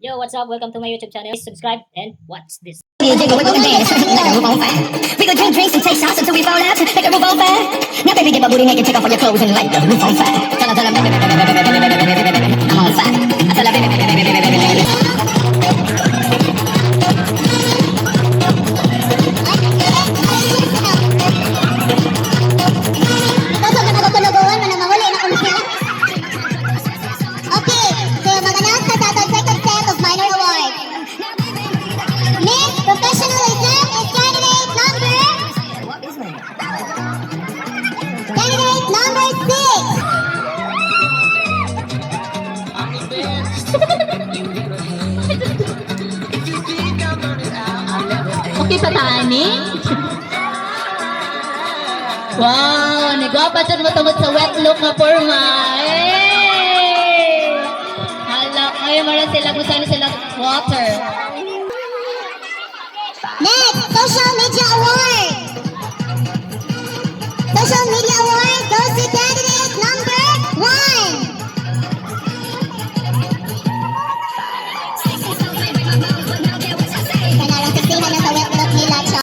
Yo, what's up? Welcome to my YouTube channel. Please subscribe and watch this. You jiggle, wiggle, and dance like a RuPaul fan. We go drink drinks and take shots until we fall out like a RuPaul fan. Now, baby, get my booty naked, take off all your clothes and a RuPaul fan. Tell her, tell Okay pa tani? wow, nagwapa dyan matungod sa wet look nga forma. Hey! Hala, ngayon mara sila kung saan sila water.